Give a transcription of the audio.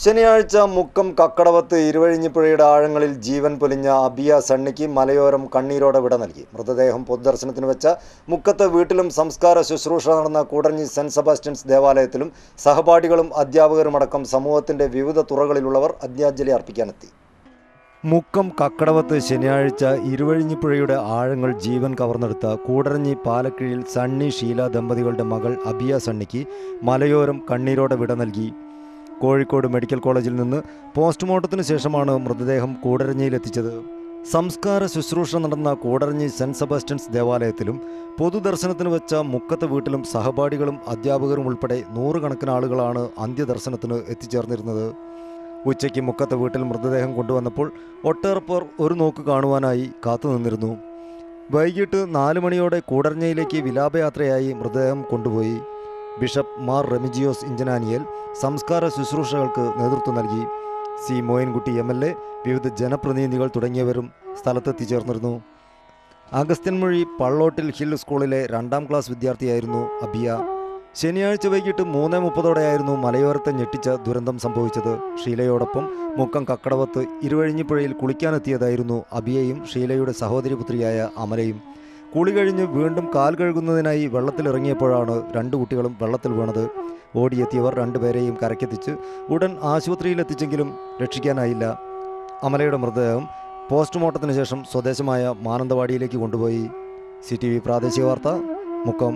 ശനിയാഴ്ച മുക്കം കക്കടവത്ത് ഇരുവഴിഞ്ഞിപ്പുഴയുടെ ആഴങ്ങളിൽ ജീവൻ പൊലിഞ്ഞ അബിയ സണ്ണിക്ക് മലയോരം കണ്ണീരോടെ വിട നൽകി. മൃതദേഹം പൊതുദർശനത്തിന് വെച്ച മുക്കത്ത് വീട്ടിലും സംസ്കാര ശുശ്രൂഷ നടന്ന കൂടഞ്ഞി സെന്റ് സെബാസ്റ്റ്യൻസ് ദേവാലയത്തിലും സഹപാഠികളും അധ്യാപകരുമടക്കം സമൂഹത്തിന്റെ വിവിധ തുറകളിലുള്ളവർ അന്ത്യാഞ്ജലി അർപ്പിക്കാനെത്തി. മുക്കം കക്കടവത്ത് ശനിയാഴ്ച ഇരുവഴിഞ്ഞിപ്പുഴയുടെ ആഴങ്ങൾ ജീവൻ കവർന്നെടുത്ത കൂടരഞ്ഞി പാലക്കിഴിൽ സണ്ണി ഷീല ദമ്പതികളുടെ മകൾ അബിയ സണ്ണിക്ക് മലയോരം കണ്ണീരോടെ വിട നൽകി. കോഴിക്കോട് മെഡിക്കൽ കോളേജിൽ നിന്ന് പോസ്റ്റ്മോർട്ടത്തിന് ശേഷമാണ് മൃതദേഹം കൂടരഞ്ഞിയിലെത്തിച്ചത്. സംസ്കാര ശുശ്രൂഷ നടന്ന കൂടരഞ്ഞി സെന്റ് സെബാസ്റ്റ്യൻസ് ദേവാലയത്തിലും പൊതുദർശനത്തിന് വെച്ച മുക്കത്ത് വീട്ടിലും സഹപാഠികളും അധ്യാപകരും ഉൾപ്പെടെ നൂറുകണക്കിന് ആളുകളാണ് അന്ത്യദർശനത്തിന് എത്തിച്ചേർന്നിരുന്നത്. ഉച്ചയ്ക്ക് മുക്കത്തെ വീട്ടിൽ മൃതദേഹം കൊണ്ടുവന്നപ്പോൾ ഒട്ടേറെ പേർ ഒരു നോക്ക് കാണുവാനായി കാത്തുനിന്നിരുന്നു വൈകിട്ട് നാല് മണിയോടെ കൂടർഞ്ഞയിലേക്ക് വിലാപയാത്രയായി മൃതദേഹം കൊണ്ടുപോയി. ബിഷപ്പ് മാർ റെമിജിയോസ് ഇഞ്ചനാനിയൽ സംസ്കാര ശുശ്രൂഷകൾക്ക് നേതൃത്വം നൽകി. C Moyinkutty M L A വിവിധ ജനപ്രതിനിധികൾ തുടങ്ങിയവരും സ്ഥലത്തെത്തിച്ചേർന്നിരുന്നു. അഗസ്ത്യൻമൊഴി പള്ളോട്ടിൽ ഹിൽ സ്കൂളിലെ രണ്ടാം ക്ലാസ് വിദ്യാർത്ഥിയായിരുന്നു അബിയ. ശനിയാഴ്ച വൈകിട്ട് മൂന്ന് മുപ്പതോടെയായിരുന്നു മലയോരത്തെ ഞെട്ടിച്ച ദുരന്തം സംഭവിച്ചത്. ഷീലയോടൊപ്പം മുക്കം കക്കടവത്ത് ഇരുവഴിഞ്ഞിപ്പുഴയിൽ കുളിക്കാനെത്തിയതായിരുന്നു അബിയയും ഷീലയുടെ സഹോദരി പുത്രിയായ അമലയും. കുളി കഴിഞ്ഞ് വീണ്ടും കാൽ കഴുകുന്നതിനായി വെള്ളത്തിലിറങ്ങിയപ്പോഴാണ് രണ്ട് കുട്ടികളും വെള്ളത്തിൽ വീണത്. ഓടിയെത്തിയവർ രണ്ടുപേരെയും കരക്കെത്തിച്ച് ഉടൻ ആശുപത്രിയിലെത്തിച്ചെങ്കിലും രക്ഷിക്കാനായില്ല. അമലയുടെ മൃതദേഹം പോസ്റ്റ്മോർട്ടത്തിന് ശേഷം സ്വദേശമായ മാനന്തവാടിയിലേക്ക് കൊണ്ടുപോയി. സി പ്രാദേശിക വാർത്ത മുക്കം.